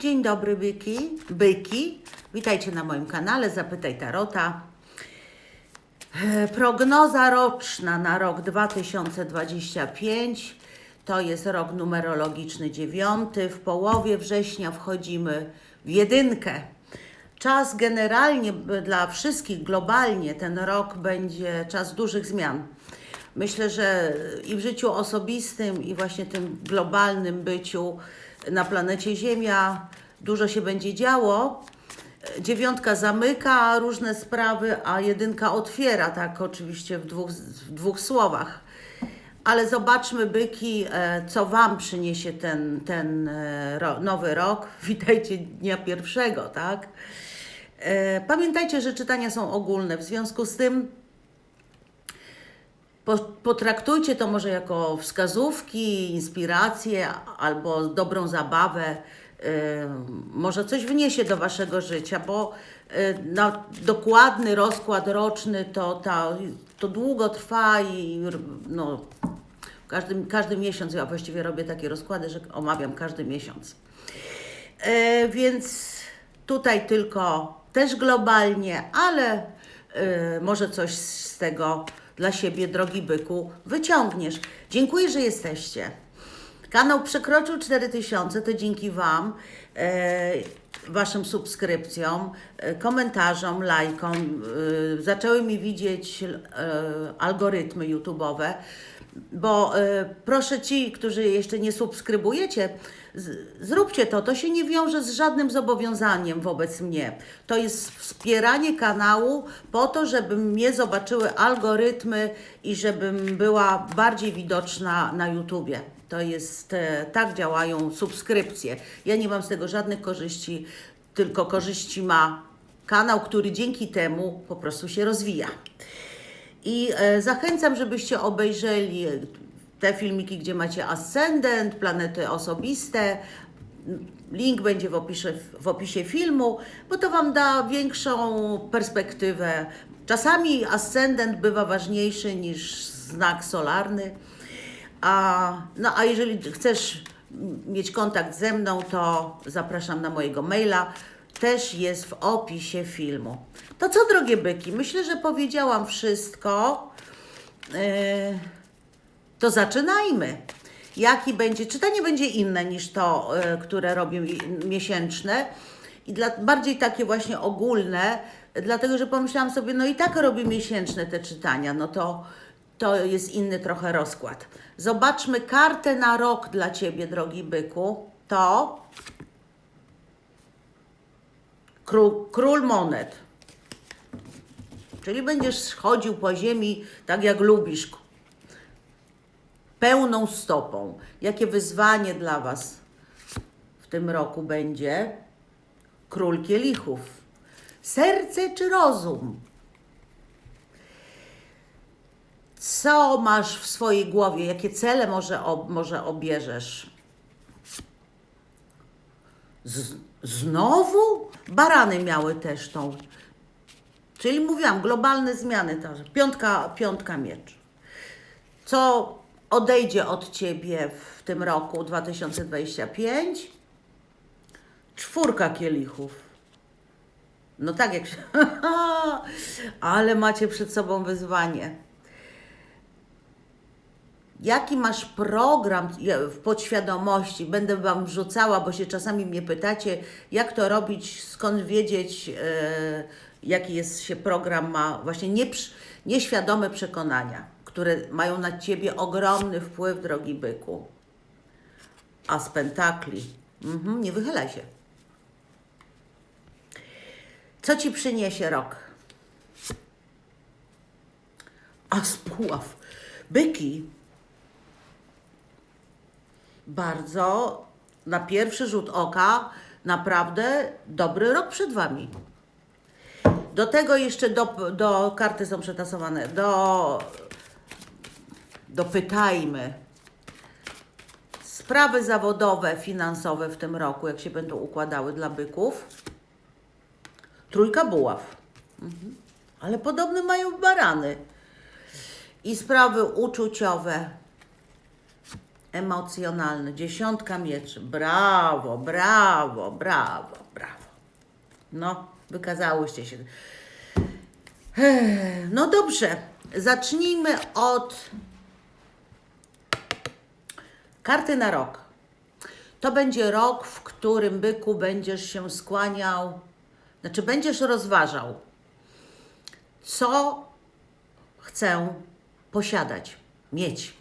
Dzień dobry byki, byki. Witajcie na moim kanale Zapytaj Tarota. Prognoza roczna na rok 2025 to jest rok numerologiczny dziewiąty. W połowie września wchodzimy w jedynkę. Czas generalnie dla wszystkich globalnie ten rok będzie czas dużych zmian. Myślę, że i w życiu osobistym, i właśnie tym globalnym byciu na planecie Ziemia dużo się będzie działo. Dziewiątka zamyka różne sprawy, a jedynka otwiera, tak oczywiście w dwóch, w dwóch słowach. Ale zobaczmy, byki, e, co Wam przyniesie ten, ten e, nowy rok. Witajcie dnia pierwszego, tak? E, Pamiętajcie, że czytania są ogólne, w związku z tym Potraktujcie to może jako wskazówki, inspiracje albo dobrą zabawę. Yy, Może coś wniesie do Waszego życia, bo na dokładny rozkład roczny to, to długo trwa i no, każdy, każdy miesiąc ja właściwie robię takie rozkłady, że omawiam każdy miesiąc. E, więc tutaj tylko też globalnie, ale może coś z tego dla siebie, drogi byku, wyciągniesz. Dziękuję, że jesteście. Kanał przekroczył 4000, to dzięki Wam, e, Waszym subskrypcjom, e, komentarzom, lajkom. E, zaczęły mi widzieć e, algorytmy YouTube'owe, bo e, proszę ci, którzy jeszcze nie subskrybujecie, zróbcie to. To się nie wiąże z żadnym zobowiązaniem wobec mnie. To jest wspieranie kanału po to, żeby mnie zobaczyły algorytmy i żebym była bardziej widoczna na YouTubie. To jest, e, tak działają subskrypcje. Ja nie mam z tego żadnych korzyści, tylko korzyści ma kanał, który dzięki temu po prostu się rozwija. I e, zachęcam, żebyście obejrzeli te filmiki, gdzie macie ascendent, planety osobiste. Link będzie w opisie, w opisie filmu, bo to Wam da większą perspektywę. Czasami ascendent bywa ważniejszy niż znak solarny. A, no a jeżeli chcesz mieć kontakt ze mną, to zapraszam na mojego maila. Też jest w opisie filmu. To co, drogie byki? Myślę, że powiedziałam wszystko. Yy, to zaczynajmy. Jaki będzie, czytanie będzie inne niż to, e, które robię miesięczne i dla, bardziej takie właśnie ogólne, dlatego że pomyślałam sobie, no i tak robię miesięczne te czytania, no to, to jest inny trochę rozkład. Zobaczmy kartę na rok dla Ciebie, drogi byku. To król, król monet. Czyli będziesz chodził po ziemi tak jak lubisz, pełną stopą. Jakie wyzwanie dla Was w tym roku będzie? Król kielichów. Serce czy rozum? Co masz w swojej głowie? Jakie cele może, ob, może obierzesz? Z, znowu? Barany miały też tą. Czyli mówiłam, globalne zmiany. Że piątka, piątka miecz co odejdzie od ciebie w tym roku 2025? Czwórka kielichów. No tak jak się. Ale macie przed sobą wyzwanie. Jaki masz program w podświadomości? Będę Wam wrzucała, bo się czasami mnie pytacie, jak to robić, skąd wiedzieć, e, jaki jest się program ma, właśnie nieświadome przekonania, które mają na Ciebie ogromny wpływ, drogi byku. A z pentakli, mhm, nie wychylaj się. Co Ci przyniesie rok? A z puław. Byki bardzo na pierwszy rzut oka naprawdę dobry rok przed Wami. Do tego jeszcze do, do karty są przetasowane. Do, dopytajmy. Sprawy zawodowe, finansowe w tym roku, jak się będą układały dla byków. Trójka buław. Mhm. Ale podobne mają barany. I sprawy uczuciowe, emocjonalny. Dziesiątka mieczy. Brawo, brawo, brawo, brawo. No, wykazałyście się. No dobrze, zacznijmy od karty na rok. To będzie rok, w którym byku będziesz się skłaniał, znaczy będziesz rozważał, co chcę posiadać, mieć.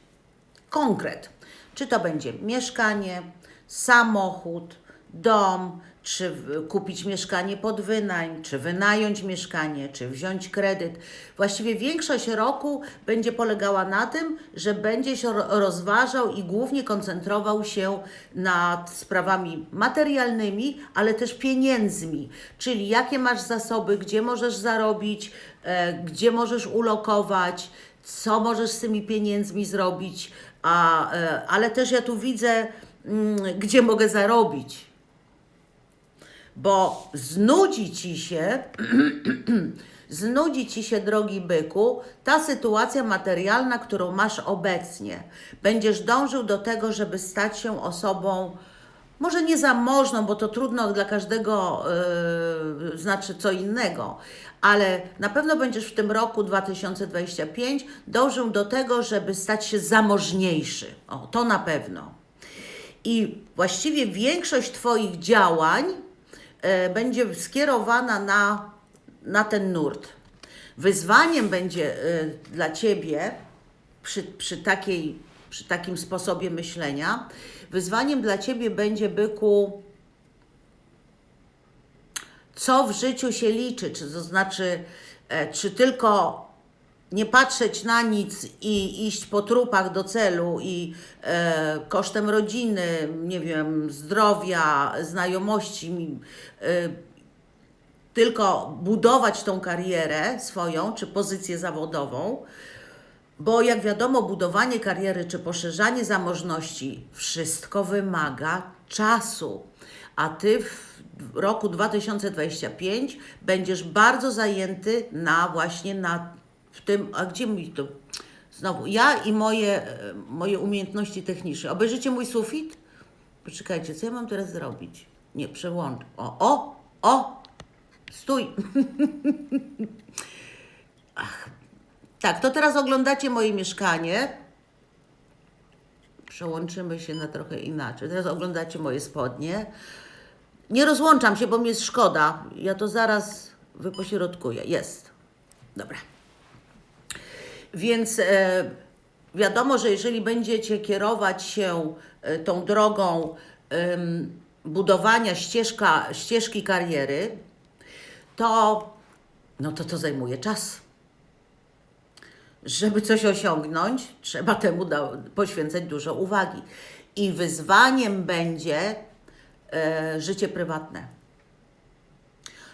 Konkret. Czy to będzie mieszkanie, samochód, dom, czy kupić mieszkanie pod wynajem, czy wynająć mieszkanie, czy wziąć kredyt. Właściwie większość roku będzie polegała na tym, że będziesz ro- rozważał i głównie koncentrował się nad sprawami materialnymi, ale też pieniędzmi, czyli jakie masz zasoby, gdzie możesz zarobić, e, gdzie możesz ulokować, co możesz z tymi pieniędzmi zrobić, a, e, ale też ja tu widzę, mm, gdzie mogę zarobić. Bo znudzi ci się, znudzi ci się, drogi byku, ta sytuacja materialna, którą masz obecnie. Będziesz dążył do tego, żeby stać się osobą, może nie zamożną, bo to trudno dla każdego yy, znaczy co innego, ale na pewno będziesz w tym roku 2025 dążył do tego, żeby stać się zamożniejszy. O, to na pewno. I właściwie większość Twoich działań będzie skierowana na, na ten nurt. Wyzwaniem będzie e, dla Ciebie przy, przy, takiej, przy takim sposobie myślenia, wyzwaniem dla Ciebie będzie byku, co w życiu się liczy, czy to znaczy, e, czy tylko nie patrzeć na nic i iść po trupach do celu i e, kosztem rodziny, nie wiem, zdrowia, znajomości, e, tylko budować tą karierę swoją czy pozycję zawodową, bo jak wiadomo, budowanie kariery czy poszerzanie zamożności wszystko wymaga czasu. A ty w roku 2025 będziesz bardzo zajęty na właśnie na w tym, a gdzie mi to? Znowu, ja i moje, e, moje umiejętności techniczne. Obejrzycie mój sufit? Poczekajcie, co ja mam teraz zrobić? Nie, przełącz. O, o, o! Stój! Tak, to teraz oglądacie moje mieszkanie. Przełączymy się na trochę inaczej. Teraz oglądacie moje spodnie. Nie rozłączam się, bo mi jest szkoda. Ja to zaraz wypośrodkuję. Jest. Dobra. Więc e, wiadomo, że jeżeli będziecie kierować się e, tą drogą budowania ścieżka, ścieżki kariery, to, no to to zajmuje czas żeby coś osiągnąć, trzeba temu poświęcać dużo uwagi. I wyzwaniem będzie e, życie prywatne.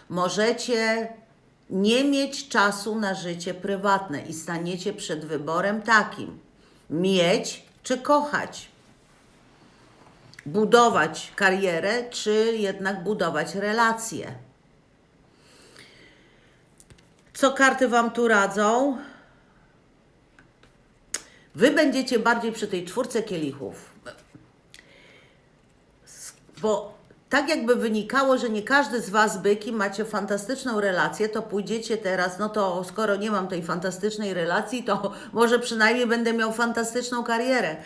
Możecie nie mieć czasu na życie prywatne i staniecie przed wyborem takim: mieć czy kochać. Budować karierę, czy jednak budować relacje. Co karty Wam tu radzą? Wy będziecie bardziej przy tej czwórce kielichów. Bo tak jakby wynikało, że nie każdy z Was byki macie fantastyczną relację, to pójdziecie teraz, no to skoro nie mam tej fantastycznej relacji, to może przynajmniej będę miał fantastyczną karierę.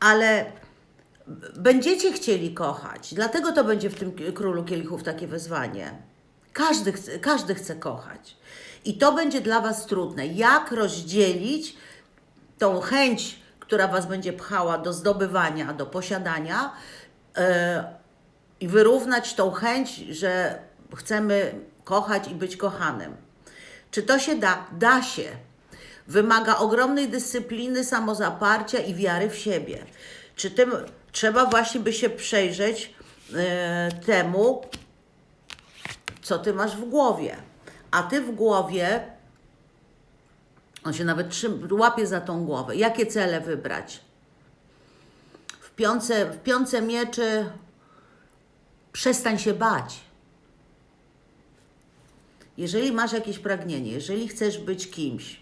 Ale będziecie chcieli kochać, dlatego to będzie w tym królu kielichów takie wyzwanie. Każdy chce, każdy chce kochać. I to będzie dla Was trudne. Jak rozdzielić tą chęć, która Was będzie pchała do zdobywania, do posiadania e, i wyrównać tą chęć, że chcemy kochać i być kochanym. Czy to się da? Da się. Wymaga ogromnej dyscypliny, samozaparcia i wiary w siebie. Czy tym trzeba właśnie by się przejrzeć e, temu, co ty masz w głowie. A ty w głowie on się nawet trzym, łapie za tą głowę. Jakie cele wybrać? W piące, w piące mieczy przestań się bać. Jeżeli masz jakieś pragnienie, jeżeli chcesz być kimś,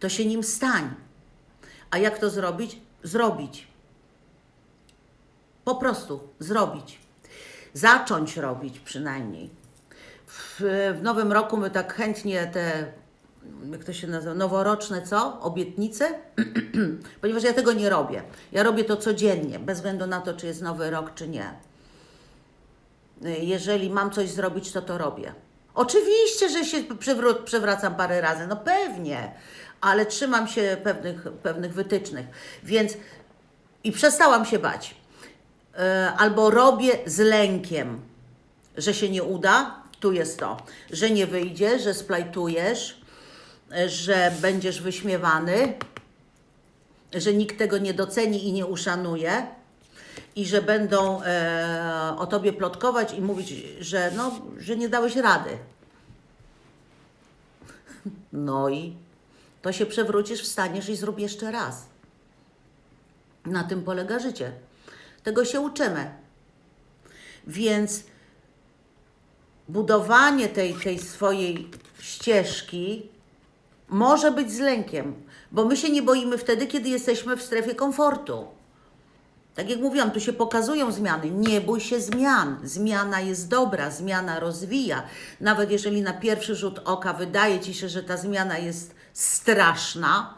to się nim stań. A jak to zrobić? Zrobić. Po prostu zrobić. Zacząć robić przynajmniej. W, w nowym roku my tak chętnie te, jak to się nazywa, noworoczne co? Obietnice? Ponieważ ja tego nie robię. Ja robię to codziennie, bez względu na to, czy jest nowy rok, czy nie. Jeżeli mam coś zrobić, to to robię. Oczywiście, że się przewracam parę razy, no pewnie, ale trzymam się pewnych, pewnych wytycznych. Więc i przestałam się bać. E, Albo robię z lękiem, że się nie uda, tu jest to, że nie wyjdzie, że splajtujesz, e, że będziesz wyśmiewany, że nikt tego nie doceni i nie uszanuje i że będą e, o tobie plotkować i mówić, że, no, że nie dałeś rady. No i to się przewrócisz, wstaniesz i zrób jeszcze raz. Na tym polega życie. Tego się uczymy. Więc budowanie tej, tej swojej ścieżki może być z lękiem, bo my się nie boimy wtedy, kiedy jesteśmy w strefie komfortu. Tak jak mówiłam, tu się pokazują zmiany. Nie bój się zmian. Zmiana jest dobra, zmiana rozwija. Nawet jeżeli na pierwszy rzut oka wydaje ci się, że ta zmiana jest straszna,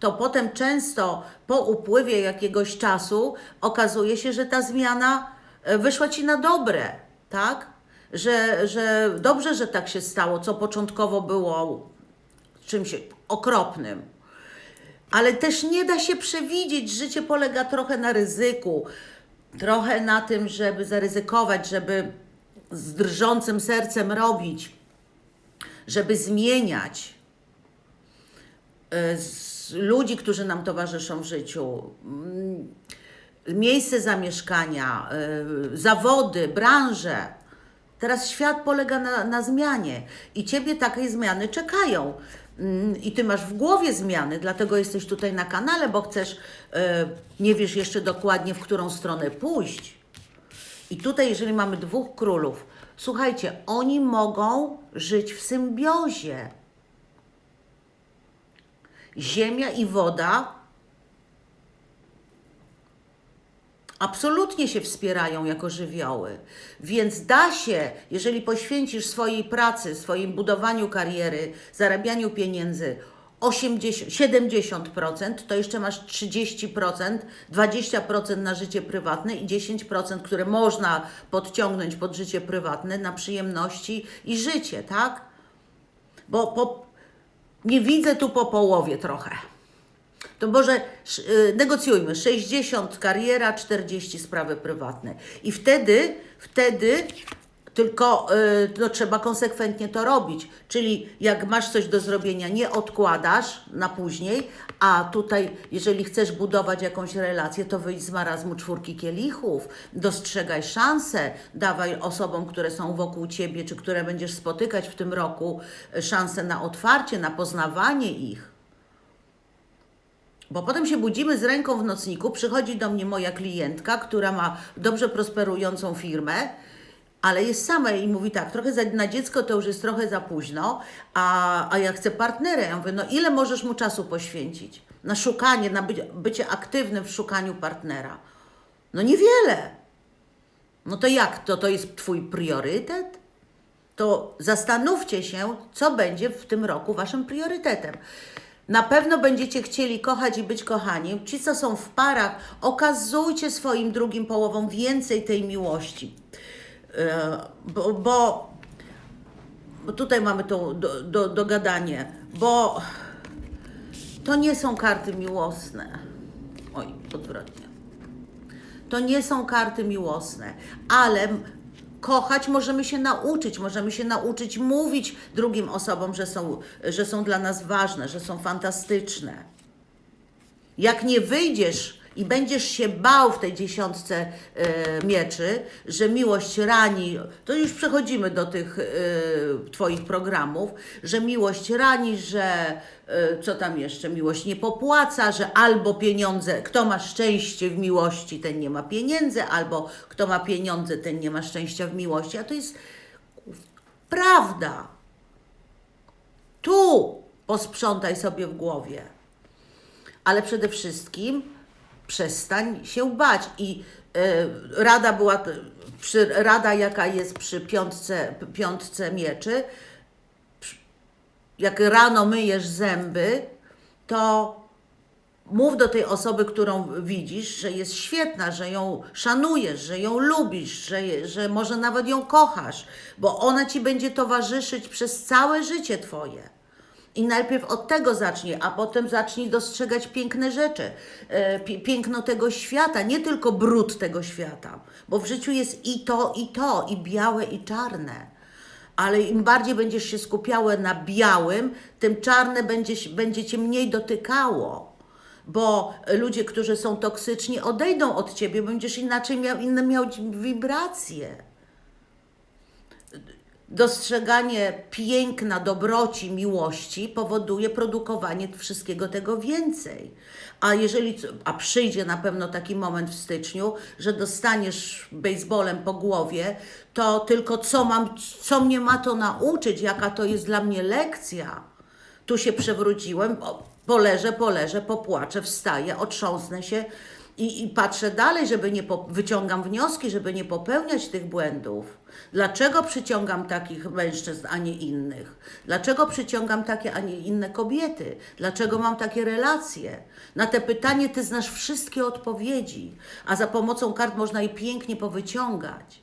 to potem często po upływie jakiegoś czasu okazuje się, że ta zmiana e, wyszła ci na dobre, tak? Że, że dobrze, że tak się stało, co początkowo było czymś okropnym. Ale też nie da się przewidzieć. Życie polega trochę na ryzyku, trochę na tym, żeby zaryzykować, żeby z drżącym sercem robić, żeby zmieniać e, ludzi, którzy nam towarzyszą w życiu, mm, miejsce zamieszkania, e, zawody, branże. Teraz świat polega na, na zmianie i ciebie takie zmiany czekają. Mm, I ty masz w głowie zmiany, dlatego jesteś tutaj na kanale, bo chcesz, e, nie wiesz jeszcze dokładnie, w którą stronę pójść. I tutaj, jeżeli mamy dwóch królów, słuchajcie, oni mogą żyć w symbiozie. Ziemia i woda absolutnie się wspierają jako żywioły. Więc da się, jeżeli poświęcisz swojej pracy, swoim budowaniu kariery, zarabianiu pieniędzy 80, 70%, to jeszcze masz 30%, 20% na życie prywatne i 10%, które można podciągnąć pod życie prywatne na przyjemności i życie, tak? Bo po, nie widzę tu po połowie trochę. To może y, negocjujmy 60 kariera, 40 sprawy prywatne. I wtedy, wtedy tylko y, no, trzeba konsekwentnie to robić. Czyli jak masz coś do zrobienia, nie odkładasz na później, a tutaj, jeżeli chcesz budować jakąś relację, to wyjdź z marazmu czwórki kielichów, dostrzegaj szanse, dawaj osobom, które są wokół ciebie, czy które będziesz spotykać w tym roku, y, szansę na otwarcie, na poznawanie ich. Bo potem się budzimy z ręką w nocniku, przychodzi do mnie moja klientka, która ma dobrze prosperującą firmę, ale jest sama i mówi tak, trochę za, na dziecko to już jest trochę za późno, a, a ja chcę partnera. Ja mówię, no ile możesz mu czasu poświęcić? Na szukanie, na bycie, bycie aktywnym w szukaniu partnera. No niewiele. No to jak? To, to jest Twój priorytet? to zastanówcie się, co będzie w tym roku waszym priorytetem. Na pewno będziecie chcieli kochać i być kochani. Ci, co są w parach, okazujcie swoim drugim połowom więcej tej miłości. E, Bo, bo, bo tutaj mamy to do, do, dogadanie, bo to nie są karty miłosne. Oj, odwrotnie. To nie są karty miłosne, ale kochać możemy się nauczyć, możemy się nauczyć mówić drugim osobom, że są, że są dla nas ważne, że są fantastyczne. Jak nie wyjdziesz i będziesz się bał w tej dziesiątce e, mieczy, że miłość rani, to już przechodzimy do tych e, Twoich programów, że miłość rani, że e, co tam jeszcze, miłość nie popłaca, że albo pieniądze, kto ma szczęście w miłości, ten nie ma pieniędzy, albo kto ma pieniądze, ten nie ma szczęścia w miłości, a to jest prawda. Tu posprzątaj sobie w głowie. Ale przede wszystkim przestań się bać i e, rada była, przy, rada jaka jest przy piątce, piątce mieczy, jak rano myjesz zęby, to mów do tej osoby, którą widzisz, że jest świetna, że ją szanujesz, że ją lubisz, że, że może nawet ją kochasz, bo ona ci będzie towarzyszyć przez całe życie twoje. I najpierw od tego zacznij, a potem zacznij dostrzegać piękne rzeczy, e, pi- piękno tego świata, nie tylko brud tego świata, bo w życiu jest i to, i to, i białe, i czarne. Ale im bardziej będziesz się skupiały na białym, tym czarne będzie, będzie cię mniej dotykało. Bo ludzie, którzy są toksyczni, odejdą od ciebie, będziesz inaczej miał, inne miał wibracje dostrzeganie piękna, dobroci, miłości powoduje produkowanie wszystkiego tego więcej. A jeżeli, a przyjdzie na pewno taki moment w styczniu, że dostaniesz baseballem po głowie, to tylko co mam, co mnie ma to nauczyć, jaka to jest dla mnie lekcja. Tu się przewróciłem, poleżę, poleżę, popłaczę, wstaję, otrząsnę się i, i patrzę dalej, żeby nie po, wyciągam wnioski, żeby nie popełniać tych błędów. Dlaczego przyciągam takich mężczyzn, a nie innych? Dlaczego przyciągam takie, a nie inne kobiety? Dlaczego mam takie relacje? Na te pytanie ty znasz wszystkie odpowiedzi, a za pomocą kart można je pięknie powyciągać.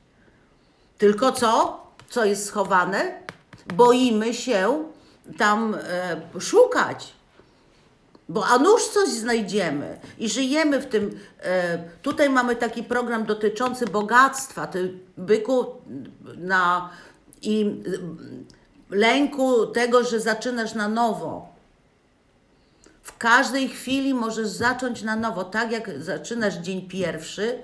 Tylko co? Co jest schowane? Boimy się tam e, szukać. Bo a nuż coś znajdziemy i żyjemy w tym. E, tutaj mamy taki program dotyczący bogactwa, ty byku na i lęku tego, że zaczynasz na nowo. W każdej chwili możesz zacząć na nowo. Tak jak zaczynasz dzień pierwszy,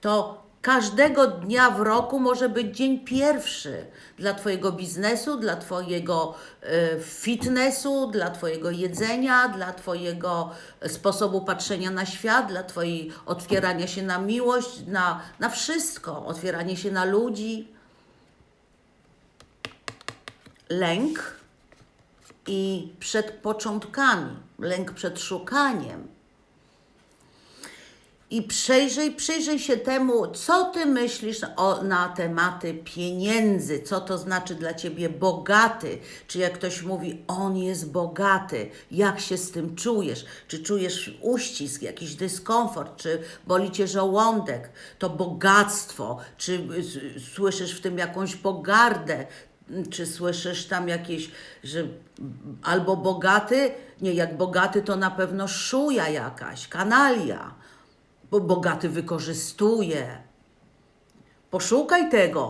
to każdego dnia w roku może być dzień pierwszy dla Twojego biznesu, dla Twojego e, fitnessu, dla Twojego jedzenia, dla Twojego sposobu patrzenia na świat, dla Twojej otwierania się na miłość, na, na wszystko, otwieranie się na ludzi. Lęk i przed początkami, lęk przed szukaniem. I przejrzyj, przyjrzyj się temu, co ty myślisz o, na tematy pieniędzy, co to znaczy dla ciebie bogaty. Czy jak ktoś mówi, on jest bogaty, jak się z tym czujesz? Czy czujesz uścisk, jakiś dyskomfort, czy boli cię żołądek? To bogactwo, czy słyszysz w tym jakąś pogardę? Czy słyszysz tam jakieś, że albo bogaty, nie, jak bogaty to na pewno szuja jakaś, kanalia, bo bogaty wykorzystuje. Poszukaj tego.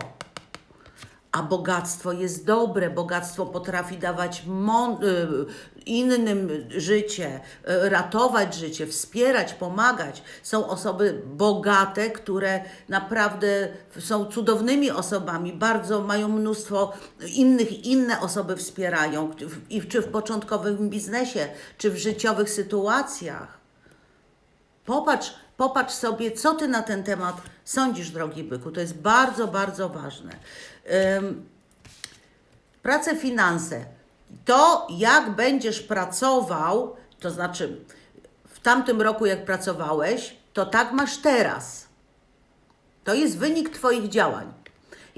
A bogactwo jest dobre, bogactwo potrafi dawać y, innym życie, y, ratować życie, wspierać, pomagać. Są osoby bogate, które naprawdę są cudownymi osobami, bardzo mają mnóstwo innych, inne osoby wspierają, i czy w początkowym biznesie, czy w życiowych sytuacjach. Popatrz, popatrz sobie, co ty na ten temat sądzisz, drogi byku. To jest bardzo, bardzo ważne. Prace, finanse. To, jak będziesz pracował, to znaczy w tamtym roku, jak pracowałeś, to tak masz teraz. To jest wynik Twoich działań.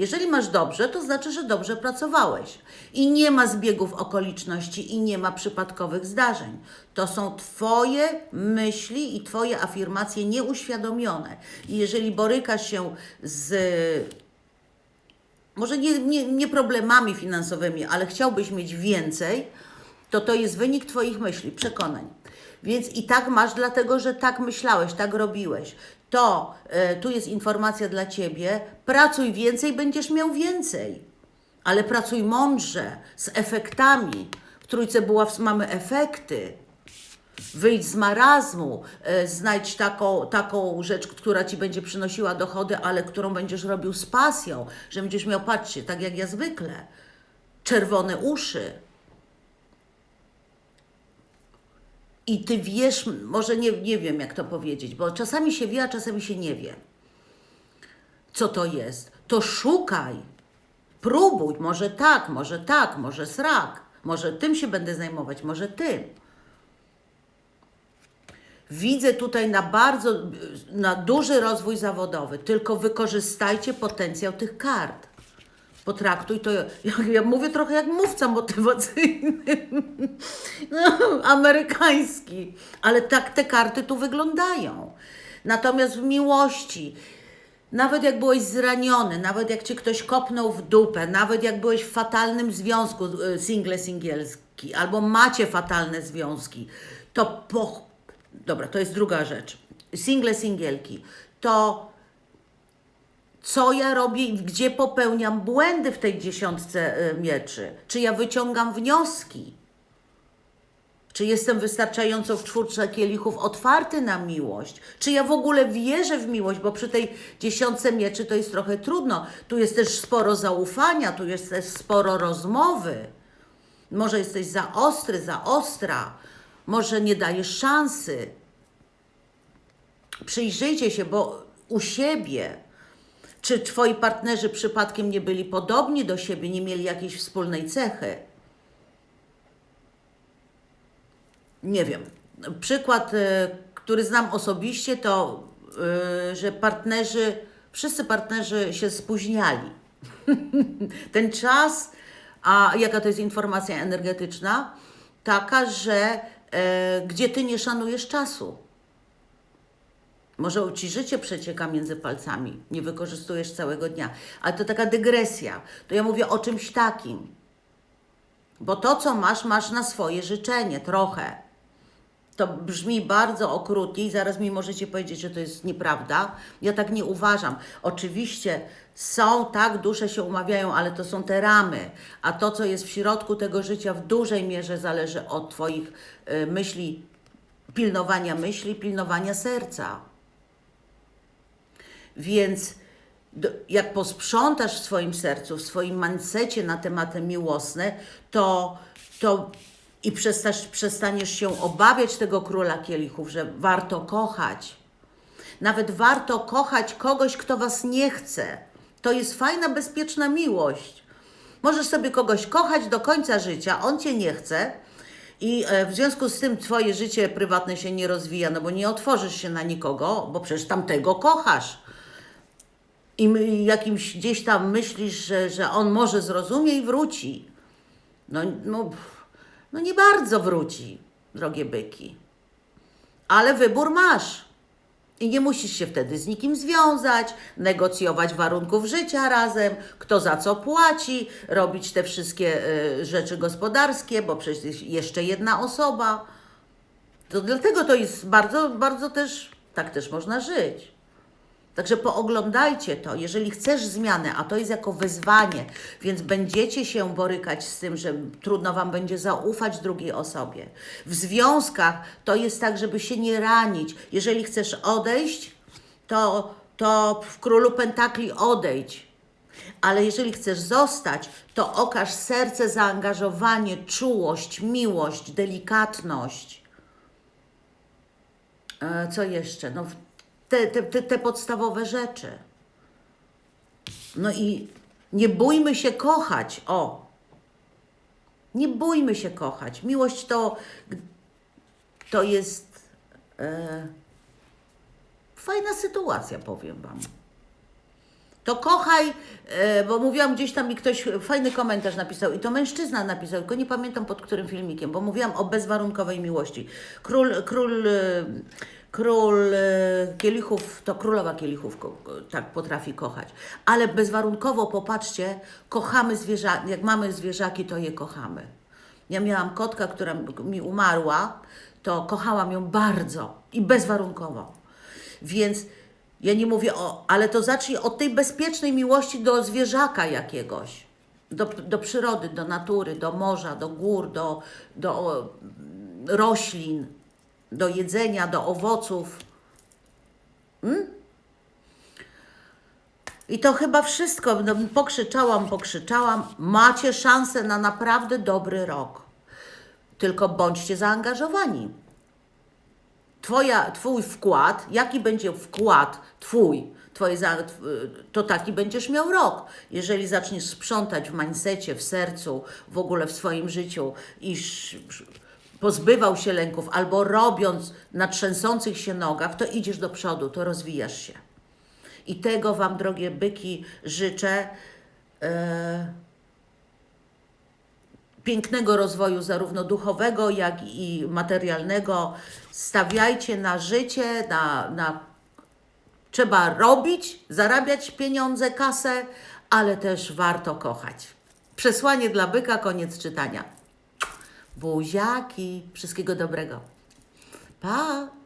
Jeżeli masz dobrze, to znaczy, że dobrze pracowałeś. I nie ma zbiegów okoliczności i nie ma przypadkowych zdarzeń. To są Twoje myśli i Twoje afirmacje nieuświadomione. I jeżeli borykasz się z może nie, nie, nie problemami finansowymi, ale chciałbyś mieć więcej, to to jest wynik Twoich myśli, przekonań. Więc i tak masz, dlatego że tak myślałeś, tak robiłeś. To e, tu jest informacja dla Ciebie. Pracuj więcej, będziesz miał więcej. Ale pracuj mądrze, z efektami. W Trójce Buław mamy efekty. Wyjdź z marazmu, e, znajdź taką, taką rzecz, która ci będzie przynosiła dochody, ale którą będziesz robił z pasją, że będziesz miał, patrzcie, tak jak ja zwykle, czerwone uszy. I ty wiesz, może nie, nie wiem jak to powiedzieć, bo czasami się wie, a czasami się nie wie, co to jest. To szukaj, próbuj, może tak, może tak, może srak, może tym się będę zajmować, może tym. Widzę tutaj na bardzo, na duży rozwój zawodowy, tylko wykorzystajcie potencjał tych kart. Potraktuj to, ja mówię trochę jak mówca motywacyjny, no, amerykański, ale tak te karty tu wyglądają. Natomiast w miłości, nawet jak byłeś zraniony, nawet jak cię ktoś kopnął w dupę, nawet jak byłeś w fatalnym związku y, single singielski, albo macie fatalne związki, to po... Dobra, to jest druga rzecz. Single singielki, to co ja robię i gdzie popełniam błędy w tej dziesiątce y, mieczy? Czy ja wyciągam wnioski? Czy jestem wystarczająco w czwórce kielichów otwarty na miłość? Czy ja w ogóle wierzę w miłość? Bo przy tej dziesiątce mieczy to jest trochę trudno. Tu jest też sporo zaufania, tu jest też sporo rozmowy. Może jesteś za ostry, za ostra, może nie dajesz szansy. Przyjrzyjcie się, bo u siebie, czy twoi partnerzy przypadkiem nie byli podobni do siebie, nie mieli jakiejś wspólnej cechy? Nie wiem. Przykład, e, który znam osobiście, to, e, że partnerzy, wszyscy partnerzy się spóźniali. Ten czas, a jaka to jest informacja energetyczna? Taka, że e, gdzie ty nie szanujesz czasu. Może ci życie przecieka między palcami, nie wykorzystujesz całego dnia, ale to taka dygresja. To ja mówię o czymś takim. Bo to, co masz, masz na swoje życzenie, trochę. To brzmi bardzo okrutnie i zaraz mi możecie powiedzieć, że to jest nieprawda. Ja tak nie uważam. Oczywiście są, tak, dusze się umawiają, ale to są te ramy. A to, co jest w środku tego życia, w dużej mierze zależy od Twoich y, myśli, pilnowania myśli, pilnowania serca. Więc do, jak posprzątasz w swoim sercu, w swoim mindsetie na tematy miłosne, to, to i przestasz, przestaniesz się obawiać tego króla kielichów, że warto kochać. Nawet warto kochać kogoś, kto was nie chce. To jest fajna, bezpieczna miłość. Możesz sobie kogoś kochać do końca życia, on cię nie chce. I e, w związku z tym twoje życie prywatne się nie rozwija, no bo nie otworzysz się na nikogo, bo przecież tamtego kochasz i jakimś gdzieś tam myślisz, że, że on może zrozumie i wróci. No, no, no nie bardzo wróci, drogie byki. Ale wybór masz. I nie musisz się wtedy z nikim związać, negocjować warunków życia razem, kto za co płaci, robić te wszystkie y, rzeczy gospodarskie, bo przecież jeszcze jedna osoba. To dlatego to jest bardzo, bardzo też, tak też można żyć. Także pooglądajcie to, jeżeli chcesz zmiany, a to jest jako wyzwanie, więc będziecie się borykać z tym, że trudno Wam będzie zaufać drugiej osobie. W związkach to jest tak, żeby się nie ranić. Jeżeli chcesz odejść, to, to w Królu Pentakli odejdź. Ale jeżeli chcesz zostać, to okaż serce, zaangażowanie, czułość, miłość, delikatność. E, Co jeszcze? No, te, te, te, te podstawowe rzeczy. No i nie bójmy się kochać. O! Nie bójmy się kochać. Miłość to, to jest e, fajna sytuacja, powiem Wam. To kochaj, e, bo mówiłam gdzieś tam i ktoś fajny komentarz napisał, i to mężczyzna napisał, tylko nie pamiętam pod którym filmikiem, bo mówiłam o bezwarunkowej miłości. Król, król, e, król e, kielichów, to królowa kielichów tak potrafi kochać. Ale bezwarunkowo, popatrzcie, kochamy zwierzaki, jak mamy zwierzaki, to je kochamy. Ja miałam kotka, która mi umarła, to kochałam ją bardzo i bezwarunkowo. Więc ja nie mówię o, ale to zacznij od tej bezpiecznej miłości do zwierzaka jakiegoś, do, do przyrody, do natury, do morza, do gór, do, do roślin, do jedzenia, do owoców. Mm? I to chyba wszystko. No, pokrzyczałam, pokrzyczałam. Macie szansę na naprawdę dobry rok. Tylko bądźcie zaangażowani. Twoja, twój wkład, jaki będzie wkład twój, twoje to taki będziesz miał rok. Jeżeli zaczniesz sprzątać w mindsetie, w sercu, w ogóle w swoim życiu i pozbywał się lęków, albo robiąc na trzęsących się nogach, to idziesz do przodu, to rozwijasz się. I tego Wam, drogie byki, życzę. E, pięknego rozwoju, zarówno duchowego, jak i materialnego. Stawiajcie na życie, na, na trzeba robić, zarabiać pieniądze, kasę, ale też warto kochać. Przesłanie dla byka, koniec czytania. Buziaki, wszystkiego dobrego. Pa!